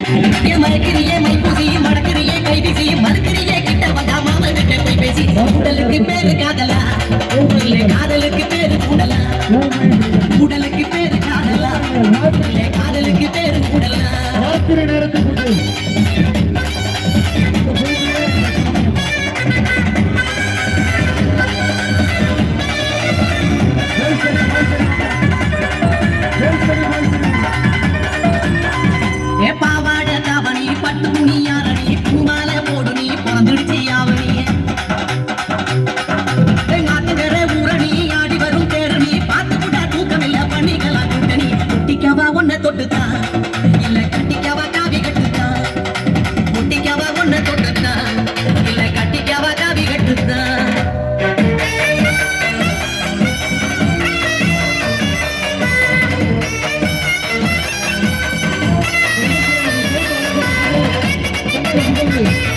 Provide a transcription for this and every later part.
மறக்கிறியே மைப்பூசியும் மடக்கிறியே கைவிசியும் மறுக்கிறியே கிட்ட வந்தா மாமன் கிட்ட போய் பேசி. உடலுக்கு பேரு காதலா காதலுக்கு பேரு உடலுக்கு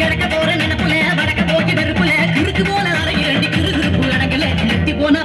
கடக்க போற நினைப்புல வடக்க போய் நெருப்புல கிறுக்கு போல அறையில் கிறுகிறுப்பு அடங்கல நெத்தி போனா